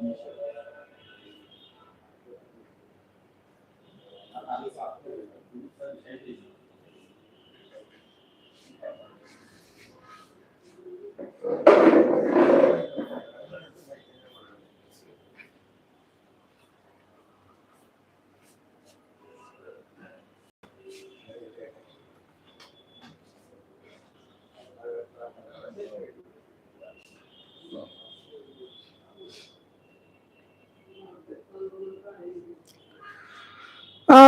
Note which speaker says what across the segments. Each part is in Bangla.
Speaker 1: Thank you.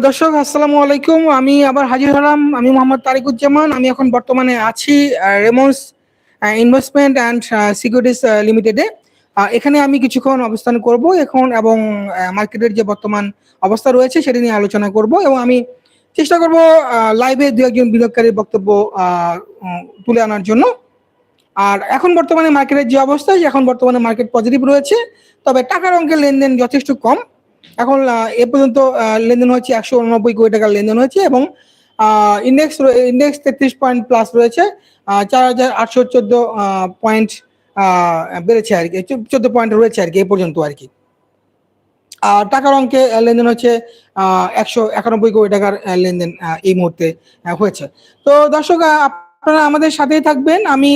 Speaker 1: দর্শক, আসসালামু আলাইকুম। আমি আবার হাজির হলাম। আমি মোহাম্মদ তারিকুজ্জামান। আমি এখন বর্তমানে আছি রেমন্স ইনভেস্টমেন্ট অ্যান্ড সিকিউরিটিস লিমিটেডে এখানে আমি কিছুক্ষণ অবস্থান করব এখন এবং মার্কেটের যে বর্তমান অবস্থা রয়েছে সেটা নিয়ে আলোচনা করব এবং আমি চেষ্টা করব লাইভে দু একজন বিনিয়োগকারীর বক্তব্য তুলে আনার জন্য। আর এখন বর্তমানে মার্কেটের যে অবস্থা, এখন বর্তমানে মার্কেট পজিটিভ রয়েছে, তবে টাকার অঙ্কের লেনদেন যথেষ্ট কম। এখন এ পর্যন্ত লেনদেন হয়েছে একশো উননব্বই কোটি টাকার লেনদেন হয়েছে এবং ইন্ডেক্স ইন্ডেক্স তেত্রিশ পয়েন্ট প্লাস রয়েছে চার হাজার আটশো চোদ্দ পয়েন্ট বেড়েছে আর কি চোদ্দ পয়েন্ট রয়েছে আর কি, এ পর্যন্ত আর কি। আর টাকার অঙ্কে লেনদেন হচ্ছে একশো একানব্বই কোটি টাকার লেনদেন এই মুহূর্তে হয়েছে। তো দর্শক আপনারা আমাদের সাথেই থাকবেন। আমি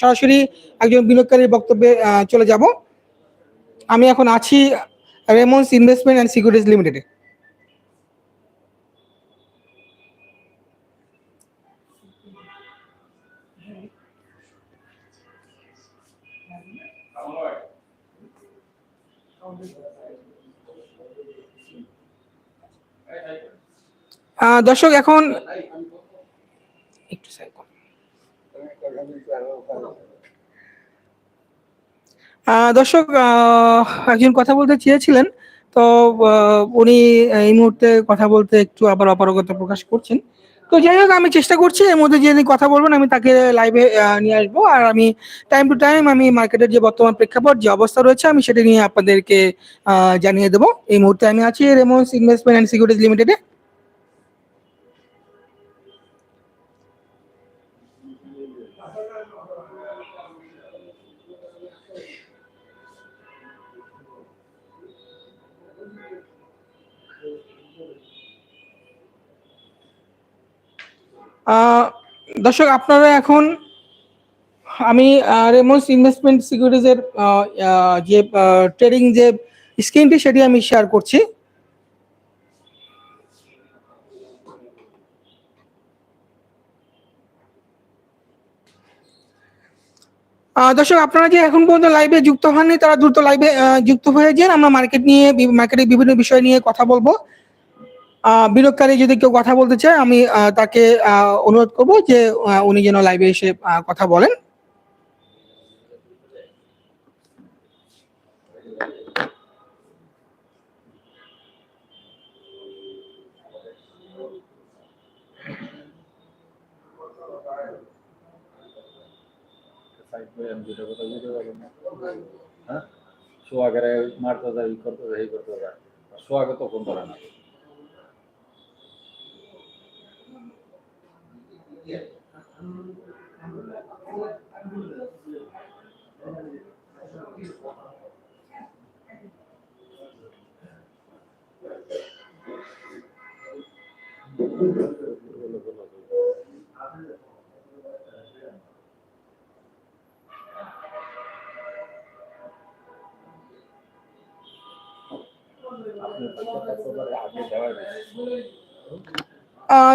Speaker 1: সরাসরি একজন বিনিয়োগকারীর বক্তব্যে চলে যাব। আমি এখন আছি রেমন্স ইনভেস্টমেন্ট অ্যান্ড সিকিউরিটিজ লিমিটেডে দর্শক এখন একটু। আহ, দর্শক একজন কথা বলতে চেয়েছিলেন, তো উনি এই মুহূর্তে কথা বলতে একটু আবার অপারগতা প্রকাশ করছেন। তো যাই হোক, আমি চেষ্টা করছি, এর মধ্যে যিনি কথা বলবেন, আমি তাকে লাইভে নিয়ে আসব। আর আমি টাইম টু টাইম আমি মার্কেটের যে বর্তমান প্রেক্ষাপট, যে অবস্থা রয়েছে, আমি সেটা নিয়ে আপনাদেরকে জানিয়ে দেবো। এই মুহূর্তে আমি আছি রেমন্স ইনভেস্টমেন্ট অ্যান্ড সিকিউরিটিজ লিমিটেডে দর্শক, আপনারা এখন আমি রেমন্স ইনভেস্টমেন্ট সিকিউরিটিজের যে ট্রেডিং যে স্ক্রিনটি সেটি আমি শেয়ার করছি। দর্শক, আপনারা যে এখন পর্যন্ত লাইভে যুক্ত হননি? তারা দ্রুত লাইভে যুক্ত হয়ে যান। আমরা মার্কেট নিয়ে মার্কেটের বিভিন্ন বিষয় নিয়ে কথা বলব। বিনিয়োগকারী যদি কেউ কথা বলতে চায়, আমি তাকে অনুরোধ করব যে উনি যেন লাইভে এসে কথা বলেন।
Speaker 2: হ্যাঁ? সোয়াগেরে মারতে যায় ই করতে যায় করতে যায় সোয়াগে তখন করে আপনি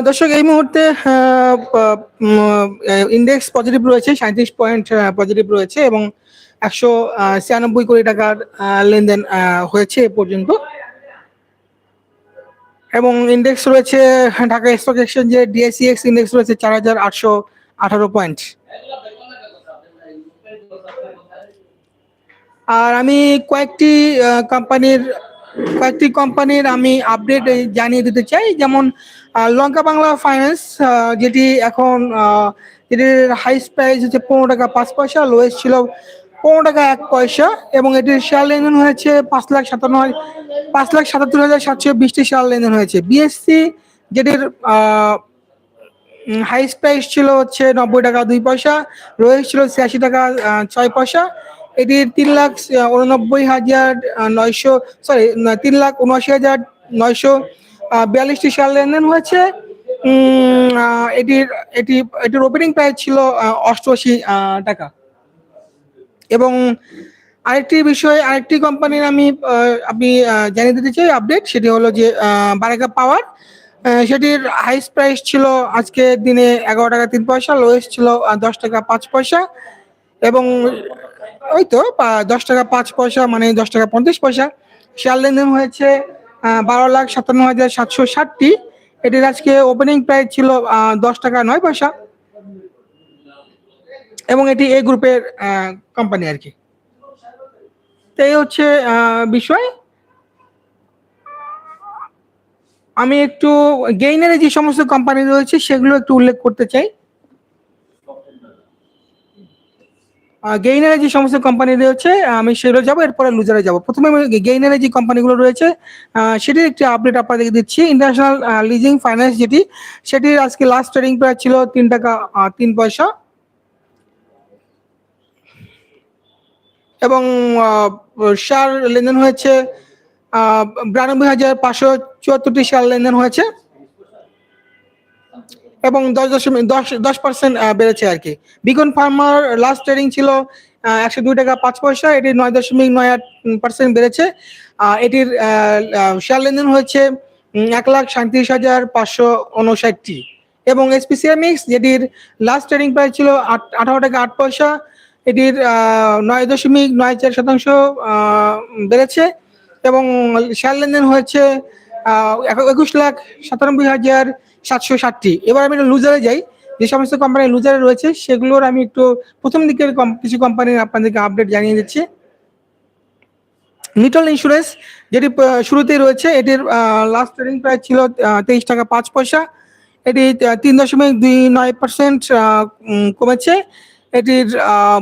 Speaker 1: দর্শক, এই মুহূর্তে ইন্ডেক্স পজিটিভ রয়েছে সাঁত্রিশ পয়েন্ট পজিটিভ রয়েছে এবং একশো ছিয়ানব্বই কোটি টাকার লেনদেন হয়েছে এ পর্যন্ত। এবং ইন্ডেক্স রয়েছে, ঢাকা স্টক এক্সচেঞ্জে ডিএসিএক্স ইন্ডেক্স রয়েছে চার হাজার আটশো আঠারো পয়েন্ট আর আমি কয়েকটি কোম্পানির কয়েকটি কোম্পানির আমি আপডেট জানিয়ে দিতে চাই। যেমন লঙ্কা বাংলা ফাইন্যান্স যেটি এখন এটির হাইস্ট প্রাইস হচ্ছে পনেরো টাকা পাঁচ পয়সা লোয়েস্ট ছিল পনেরো টাকা এক পয়সা এবং এটির শেয়ার লেনদেন হয়েছে পাঁচ লাখ সাতান্ন পাঁচ লাখ সাতাত্তর হাজার সাতশো বিশটি শেয়ার লেনদেন হয়েছে। বিএসসি যেটির হাইস্ট প্রাইস ছিল হচ্ছে নব্বই টাকা দুই পয়সা লোয়েস্ট ছিল ছিয়াশি টাকা ছয় পয়সা। এটির তিন লাখ উননব্বই হাজার নয়শো সরি তিন লাখ উনআশি হাজার নয়শো বিয়াল্লিশটি শেয়ার লেনদেন হয়েছে এটির, এটি, এটির ওপেনিং প্রাইস ছিল অষ্টআশি টাকা। এবং আরেকটি বিষয়, আরেকটি কোম্পানির আমি আপনি জানিয়ে দিতে চাই আপডেট সেটি হলো যে বারেকা পাওয়ার। সেটির হাইস্ট প্রাইস ছিল আজকে দিনে এগারো টাকা তিন পয়সা লোয়েস্ট ছিল দশ টাকা পাঁচ পয়সা। এবং ওই তো দশ টাকা পাঁচ পয়সা মানে দশ টাকা পঞ্চাশ পয়সা। শেয়ার লেনদেন হয়েছে বারো লাখ সাতান্ন হাজার সাতশো ষাটটি। এটির আজকে ওপেনিং প্রাইস ছিল দশ টাকা নয় পয়সা। এবং এটি এ গ্রুপের কোম্পানি আর কি। তো এই হচ্ছে বিষয়। আমি একটু গেইনের যে সমস্ত কোম্পানি রয়েছে, সেগুলো একটু উল্লেখ করতে চাই। গেইনারে যে সমস্ত কোম্পানি রয়েছে, আমি সেগুলো যাব, এরপরে লুজারে যাব। প্রথমে গেইনারে যে কোম্পানিগুলো রয়েছে সেটির একটি আপডেট আপনাদেরকে দিচ্ছি। ইন্টারন্যাশনাল লিজিং ফাইন্যান্স যেটি, সেটির আজকে লাস্ট ট্রেডিং প্রাইস ছিল তিন টাকা তিন পয়সা। এবং শেয়ার লেনদেন হয়েছে বিরানব্বই হাজার পাঁচশো চুয়াত্তরটি শেয়ার লেনদেন হয়েছে। এবং দশ দশমিক দশ দশ পার্সেন্ট বেড়েছে আর কি। বিগন ফার্মার লাস্ট ট্রেডিং ছিল একশো দুই টাকা পাঁচ পয়সা, এটি নয় দশমিক নয় আট পার্সেন্ট বেড়েছে। এটির শেয়ার লেনদেন হয়েছে এক লাখ সাঁত্রিশ হাজার পাঁচশো উনষাটটি। এবং এসপিসিএমএক্স যেটির লাস্ট ট্রেডিং প্রাইস ছিল আট, আঠারো টাকা আট পয়সা, এটির নয় দশমিক নয় চার শতাংশ বেড়েছে। এবং শেয়ার লেনদেন হয়েছে একুশ লাখ সাতানব্বই হাজার সাতশো ষাটটি। এবার আমি লুজারে যাই। যে সমস্ত কোম্পানি লুজারে রয়েছে, সেগুলোর আমি একটু প্রথম দিকের কিছু কোম্পানির আপনাদেরকে আপডেট জানিয়ে দিচ্ছি। লিটল ইন্স্যুরেন্স যেটি শুরুতেই রয়েছে, এটির লাস্ট ট্রেডিং প্রাইস ছিল তেইশ টাকা পাঁচ পয়সা। এটি তিন দশমিক দুই নয় পার্সেন্ট কমেছে। এটির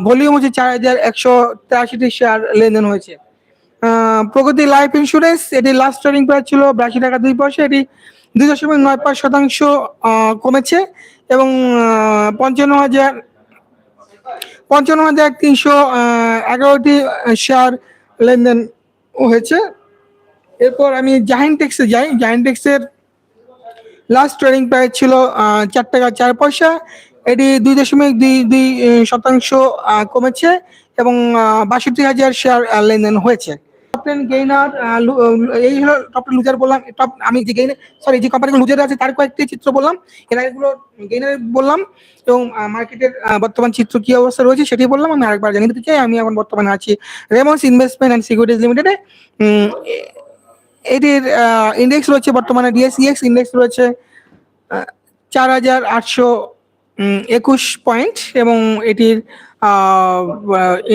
Speaker 1: ভলিউম হচ্ছে চার হাজার একশো তেরাশিটি শেয়ার লেনদেন হয়েছে। প্রগতি লাইফ ইন্স্যুরেন্স এটি লাস্ট ট্রেডিং প্রাইস ছিল বিরাশি টাকা দুই পয়সা, এটি দুই দশমিক নয় পাঁচ শতাংশ কমেছে এবং পঞ্চান্ন হাজার পঞ্চান্ন হাজার তিনশো এগারোটি শেয়ার লেনদেন হয়েছে। এরপর আমি জাহিনটেক্সে যাই। জাহিনটেক্সের লাস্ট ট্রেডিং প্রাইস ছিল চার টাকা চার পয়সা, এটি দুই দশমিক দুই দুই শতাংশ কমেছে এবং বাষট্টি হাজার শেয়ার লেনদেন হয়েছে। টপ গেইনার এই লুজার বললাম টপ আমি যে গেইনার সরি যে কোম্পানিগুলো লুজার আছে, তার কয়েকটি চিত্র বললাম। গেইনার বললাম, এবং মার্কেটের বর্তমান চিত্র অবস্থা রয়েছে সেটি বললাম, আমি চাই, আমি এখন বর্তমানে আছি রেমন্স ইনভেস্টমেন্ট অ্যান্ড এটির ইন্ডেক্স রয়েছে বর্তমানে ইন্ডেক্স রয়েছে চার হাজার আটশো একুশ পয়েন্ট এবং এটির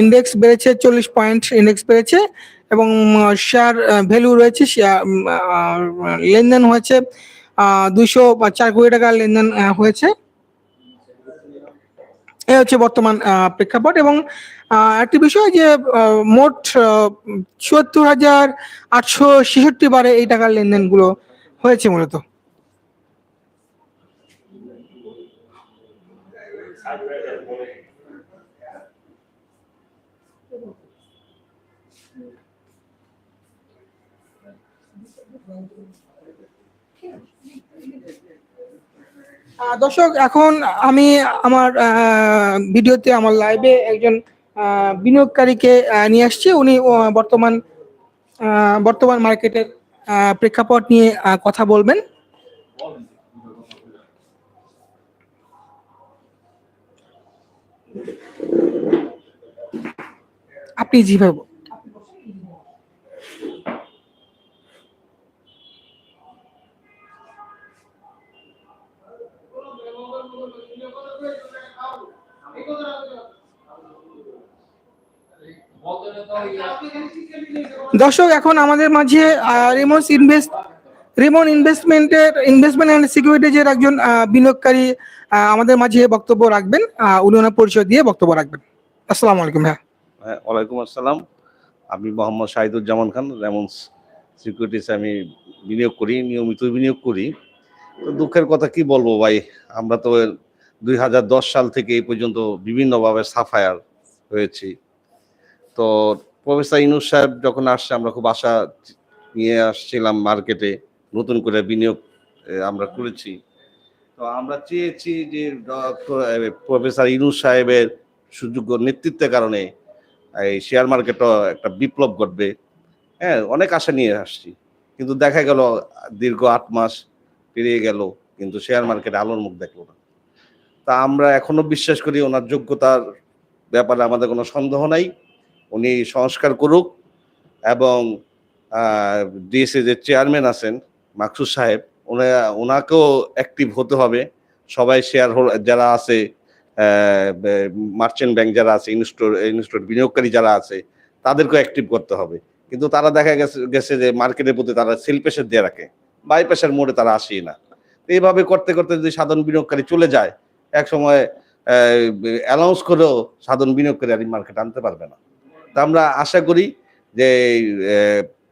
Speaker 1: ইন্ডেক্স বেড়েছে চল্লিশ পয়েন্ট ইন্ডেক্স বেড়েছে। এবং শেয়ার ভ্যালু রয়েছে শেয়ার লেনদেন হয়েছে দুইশো চার কোটি টাকা লেনদেন হয়েছে। এই হচ্ছে বর্তমান প্রেক্ষাপট এবং একটি বিষয় যে মোট চুয়াত্তর হাজার আটশো ছেষট্টি বারে এই টাকার লেনদেনগুলো হয়েছে মূলত। দর্শক, এখন আমি আমার ভিডিওতে আমার লাইভে একজন বিনিয়োগকারীকে নিয়ে আসছি। উনি বর্তমান বর্তমান মার্কেটের প্রেক্ষাপট নিয়ে কথা বলবেন। আপনি যেভাবে দর্শক, এখন আমাদের মাঝে রিমোস ইনভেস্ট রিমন ইনভেস্টমেন্টের, ইনভেস্টমেন্ট অ্যান্ড সিকিউরিটিজের একজন বিনিয়োগকারী আমাদের মাঝে বক্তব্য রাখবেন উনি পরিচয় দিয়ে বক্তব্য রাখবেন। আসসালামু আলাইকুম হ্যাঁ
Speaker 3: হ্যাঁ ওয়ালাইকুম আসসালাম। আমি মোহাম্মদ শাহিদুজ্জামান খান, রেমন্স সিকিউরিটিস আমি বিনিয়োগ করি, নিয়মিত বিনিয়োগ করি। দুঃখের কথা কি বলব ভাই, আমরা তো দুই হাজার দশ সাল থেকে এই পর্যন্ত বিভিন্নভাবে সাফায়ার হয়েছি। তো প্রফেসর ইনুস সাহেব যখন আসছে, আমরা খুব আশা নিয়ে আসছিলাম মার্কেটে নতুন করে বিনিয়োগ আমরা করেছি। তো আমরা চেয়েছি যে প্রফেসর ইনুস সাহেবের সুযোগ্য নেতৃত্বের কারণে এই শেয়ার মার্কেটও একটা বিপ্লব ঘটবে। হ্যাঁ অনেক আশা নিয়ে আসছি। কিন্তু দেখা গেল, দীর্ঘ আট মাস পেরিয়ে গেল, কিন্তু শেয়ার মার্কেট আলোর মুখ দেখল না। তা আমরা এখনও বিশ্বাস করি ওনার যোগ্যতার ব্যাপারে আমাদের কোনো সন্দেহ নাই। উনি সংস্কার করুক এবং ডিএসএ যে চেয়ারম্যান আছেন, মাকসুদ সাহেব ওনা ওনাকেও অ্যাক্টিভ হতে হবে। সবাই শেয়ার যারা আছে মার্চেন্ট ব্যাংক যারা আছে ইনস্টোর ইনস্টোর বিনিয়োগকারী যারা আছে, তাদেরকেও অ্যাক্টিভ করতে হবে। কিন্তু তারা দেখা গেছে গেছে যে মার্কেটের প্রতি তারা সেল দিয়ে রাখে। বাইপাসের মোড়ে তারা আসেই না। এইভাবে করতে করতে যদি সাধারণ বিনিয়োগকারী চলে যায় এক সময় অ্যানাউন্স করেও সাধারণ বিনিয়োগকারী আর মার্কেট আনতে পারবে না। তা আমরা আশা করি যে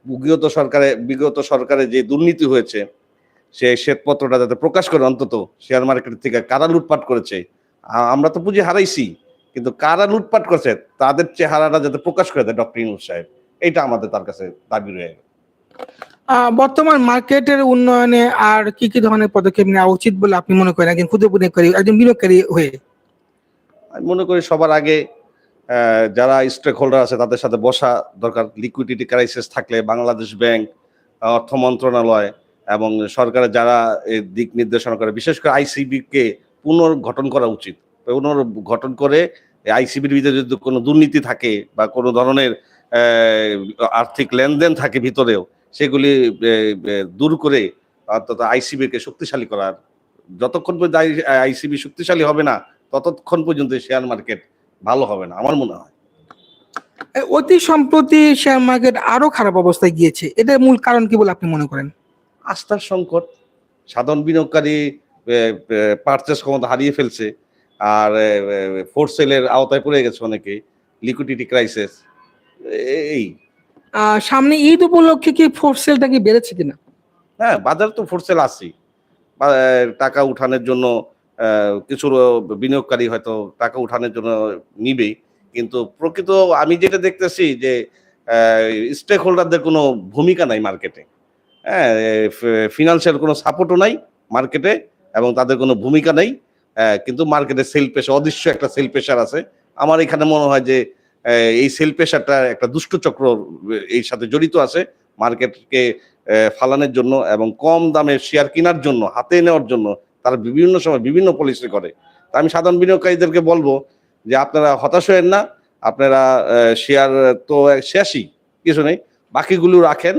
Speaker 3: বিগত সরকারে বিগত সরকারে যে দুর্নীতি হয়েছে সে শ্বেতপত্রটা যাতে প্রকাশ করে অন্তত শেয়ার মার্কেট থেকে কারা লুটপাট করেছে আমরা তো পুঁজি হারাইছি কিন্তু কারা লুটপাট করছে তাদের চেহারাটা যাতে প্রকাশ করে দেয় ডক্টর ইনুস সাহেব এটা আমাদের তার কাছে দাবি রয়ে
Speaker 1: বর্তমান মার্কেটের উন্নয়নে আর কি কি ধরনের পদক্ষেপ নেওয়া উচিত বলে আপনি মনে করেন? একজন ক্ষুদ্র বিনিয়োগকারী একজন বিনিয়োগকারী হয়ে?
Speaker 3: আমি মনে করি সবার আগে যারা স্টেক হোল্ডার আছে, তাদের সাথে বসা দরকার। লিকুইডিটি ক্রাইসিস থাকলে বাংলাদেশ ব্যাংক অর্থ মন্ত্রণালয় এবং সরকারের যারা দিক নির্দেশনা করে, বিশেষ করে আইসিবি কে পুনর্গঠন করা উচিত। পুনর্গঠন করে আইসিবির ভিতরে যদি কোনো দুর্নীতি থাকে বা কোনো ধরনের আর্থিক লেনদেন থাকে ভিতরেও, সেগুলি দূর করে অর্থাৎ আইসিবি কে শক্তিশালী করার। যতক্ষণ পর্যন্ত আইসিবি শক্তিশালী হবে না, ততক্ষণ পর্যন্ত শেয়ার মার্কেট ভালো হবে না আমার মনে হয়।
Speaker 1: অতি সম্প্রতি শেয়ার মার্কেট আরও খারাপ অবস্থায় গিয়েছে এটার মূল কারণ কি বলে আপনি মনে করেন?
Speaker 3: আস্থার সংকট সাধারণ বিনিয়োগকারী পারচেস ক্ষমতা হারিয়ে ফেলছে আর ফোর সেলের আওতায় পড়ে গেছে অনেকে লিকুইডিটি ক্রাইসিস এই।
Speaker 1: সামনে ঈদ উপলক্ষে কি ফোর্স সেলটা কি বেড়েছে কিনা?
Speaker 3: হ্যাঁ বাজার তো ফোর সেল টাকা উঠানোর জন্য কিছু বিনিয়োগকারী হয়তো টাকা উঠানোর জন্য নিবেই। কিন্তু প্রকৃত আমি যেটা দেখতেছি যে স্টেক হোল্ডারদের কোনো ভূমিকা নাই মার্কেটে হ্যাঁ ফিনান্সিয়াল কোনো সাপোর্টও নাই মার্কেটে এবং তাদের কোনো ভূমিকা নেই। কিন্তু মার্কেটে সেল প্রেশার অদৃশ্য একটা সেল প্রেশার আছে। আমার এখানে মনে হয় যে এই সেল প্রেশারটা একটা দুষ্ট চক্র এই সাথে জড়িত আছে মার্কেটকে ফালানোর জন্য এবং কম দামে শেয়ার কেনার জন্য, হাতে নেওয়ার জন্য তারা বিভিন্ন সময় বিভিন্ন পলিসি করে। তা আমি সাধারণ বিনিয়োগকারীদেরকে বলব যে আপনারা হতাশ হয়েন না আপনারা শেয়ার তো শেষই কিছু নেই। বাকিগুলো রাখেন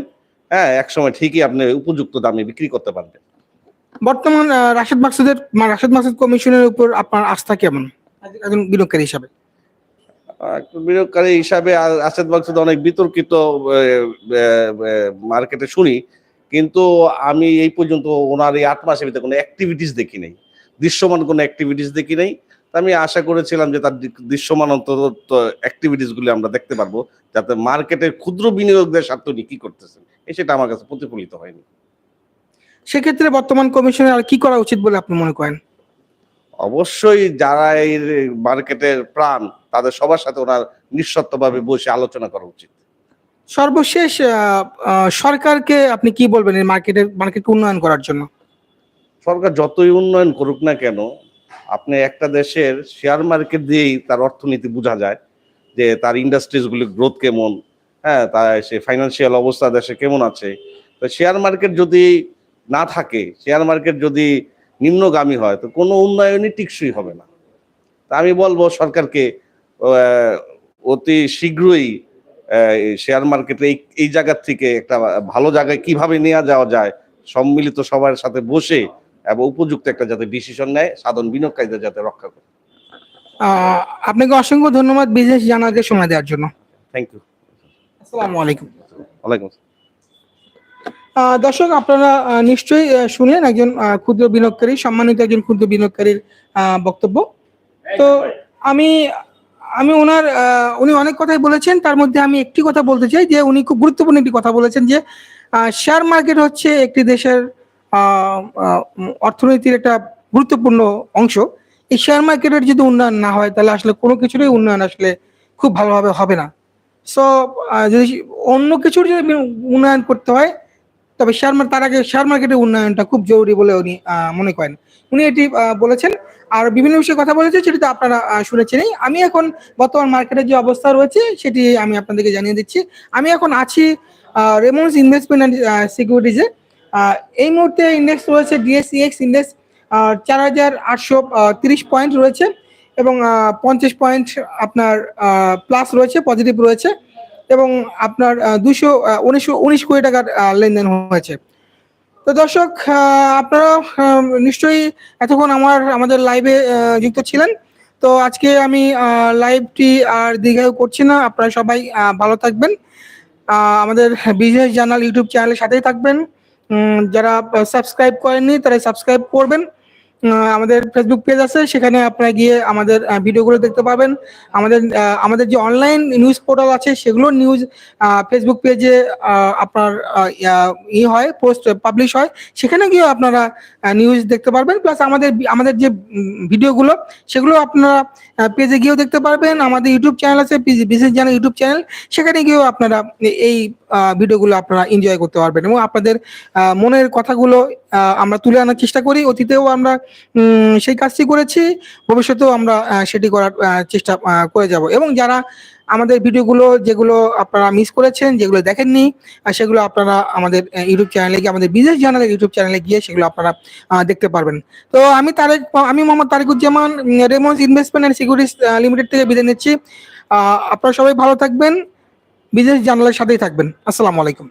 Speaker 3: হ্যাঁ এক সময় ঠিকই আপনি উপযুক্ত দামে বিক্রি করতে পারবেন।
Speaker 1: বর্তমান রাশেদ মাকসুদের রাশেদ মাকসুদ কমিশনের উপর আপনার আস্থা কেমন? একজন বিনিয়োগকারী হিসাবে।
Speaker 3: বিনিয়োগকারী হিসাবে আসাদ মাকসুদ অনেক বিতর্কিত মার্কেটে শুনি। কিন্তু আমি এই পর্যন্ত ওনার এই আট মাসের ভিতরে কোনো অ্যাক্টিভিটিস দেখি নাই। দৃশ্যমান কোনো অ্যাক্টিভিটিস দেখি নাই। তা আমি আশা করেছিলাম যে তার দৃশ্যমান অন্তত অ্যাক্টিভিটিসগুলি আমরা দেখতে পারব যাতে মার্কেটের ক্ষুদ্র বিনিয়োগদের স্বার্থ নিয়ে কি করতেছেন এই সেটা আমার কাছে প্রতিফলিত হয়নি।
Speaker 1: সেক্ষেত্রে বর্তমান কমিশনের আর কি করা উচিত বলে আপনি মনে করেন?
Speaker 3: অবশ্যই যারা এই মার্কেটের প্রাণ তাদের সবার সাথে ওনার নিঃশর্তভাবে বসে আলোচনা করা উচিত।
Speaker 1: সর্বশেষ সরকারকে আপনি কি বলবেন এই মার্কেটের, মার্কেটকে উন্নয়ন করার জন্য?
Speaker 3: সরকার যতই উন্নয়ন করুক না কেন, আপনি একটা দেশের শেয়ার মার্কেট দিয়েই তার অর্থনীতি বোঝা যায় যে তার ইন্ডাস্ট্রিজ গুলির গ্রোথ কেমন হ্যাঁ তার সে ফাইন্যান্সিয়াল অবস্থা দেশে কেমন আছে। তো শেয়ার মার্কেট যদি না থাকে শেয়ার মার্কেট যদি নিম্নগামী হয়, তো কোনো উন্নয়নই টিকসই হবে না। তা আমি বলব সরকারকে অতি শীঘ্রই শেয়ার মার্কেটে এই এই জায়গার থেকে একটা ভালো জায়গায় কীভাবে নেওয়া যাওয়া যায় সম্মিলিত সবার সাথে বসে এবং উপযুক্ত একটা যাতে ডিসিশন নেয় সাধারণ বিনিয়োগকারীদের যাতে রক্ষা করে।
Speaker 1: আপনাকে অসংখ্য ধন্যবাদ বিজনেস জানাতে সময় দেওয়ার জন্য।
Speaker 3: থ্যাংক ইউ
Speaker 1: আসসালামু আলাইকুম।
Speaker 3: ওয়ালাইকুম
Speaker 1: দর্শক আপনারা নিশ্চয়ই শুনলেন একজন ক্ষুদ্র বিনিয়োগকারী সম্মানিত একজন ক্ষুদ্র বিনিয়োগকারীর বক্তব্য। তো আমি আমি ওনার উনি অনেক কথাই বলেছেন, তার মধ্যে আমি একটি কথা বলতে চাই, যে উনি খুব গুরুত্বপূর্ণ একটি কথা বলেছেন যে শেয়ার মার্কেট হচ্ছে একটি দেশের অর্থনীতির একটা গুরুত্বপূর্ণ অংশ। এই শেয়ার মার্কেটের যদি উন্নয়ন না হয়, তাহলে আসলে কোনো কিছুরই উন্নয়ন আসলে খুব ভালোভাবে হবে না। সো যদি অন্য কিছুর যদি উন্নয়ন করতে হয়, তবে শেয়ার তার আগে শেয়ার মার্কেটের উন্নয়নটা খুব জরুরি বলে উনি মনে করেন। উনি এটি বলেছেন আর বিভিন্ন বিষয়ে কথা বলেছে, সেটি তো আপনারা শুনেছেনই। আমি এখন বর্তমান মার্কেটের যে অবস্থা রয়েছে, সেটি আমি আপনাদেরকে জানিয়ে দিচ্ছি। আমি এখন আছি রেমন্স ইনভেস্টমেন্ট অ্যান্ড সিকিউরিটিজে এই মুহূর্তে ইন্ডেক্স রয়েছে ডিএসইএক্স ইন্ডেক্স চার হাজার আটশো তিরিশ পয়েন্ট রয়েছে এবং পঞ্চাশ পয়েন্ট আপনার প্লাস রয়েছে পজিটিভ রয়েছে এবং আপনার দুশো উনিশশো, উনিশ কোটি টাকার লেনদেন হয়েছে। তো দর্শক আপনারা নিশ্চয়ই এতক্ষণ আমার, আমাদের লাইভে যুক্ত ছিলেন। তো আজকে আমি লাইভটি আর দীর্ঘায়ু করছি না। আপনারা সবাই ভালো থাকবেন। আমাদের বিজনেস জার্নাল ইউটিউব চ্যানেলের সাথেই থাকবেন। যারা সাবস্ক্রাইব করেননি তারা সাবস্ক্রাইব করবেন। আমাদের ফেসবুক পেজ আছে, সেখানে আপনারা গিয়ে আমাদের ভিডিওগুলো দেখতে পাবেন আমাদের আমাদের যে অনলাইন নিউজ পোর্টাল আছে, সেগুলো নিউজ ফেসবুক পেজে আপনার ই হয় পোস্ট পাবলিশ হয়। সেখানে গিয়ে আপনারা নিউজ দেখতে পারবেন প্লাস আমাদের আমাদের যে ভিডিওগুলো, সেগুলো আপনারা পেজে গিয়েও দেখতে পারবেন। আমাদের ইউটিউব চ্যানেল আছে বিশেষ চ্যানেল ইউটিউব চ্যানেল সেখানে গিয়েও আপনারা এই ভিডিওগুলো আপনারা এনজয় করতে পারবেন। এবং আপনাদের মনের কথাগুলো আমরা তুলে আনার চেষ্টা করি। অতীতেও আমরা সেই কাজটি করেছি। ভবিষ্যতেও আমরা সেটি করার চেষ্টা করে যাব। এবং যারা আমাদের ভিডিওগুলো, যেগুলো আপনারা মিস করেছেন, যেগুলো দেখেননি সেগুলো আপনারা আমাদের ইউটিউব চ্যানেলে গিয়ে, আমাদের বিজনেস জানালের ইউটিউব চ্যানেলে গিয়ে, সেগুলো আপনারা দেখতে পারবেন। তো আমি তারেক, আমি Mohammad Tarekuzzaman Remons investment and securities limited থেকে বিদায় নিচ্ছি। আপনারা সবাই ভালো থাকবেন। বিজনেস জানালার সাথেই থাকবেন। আসসালামু আলাইকুম।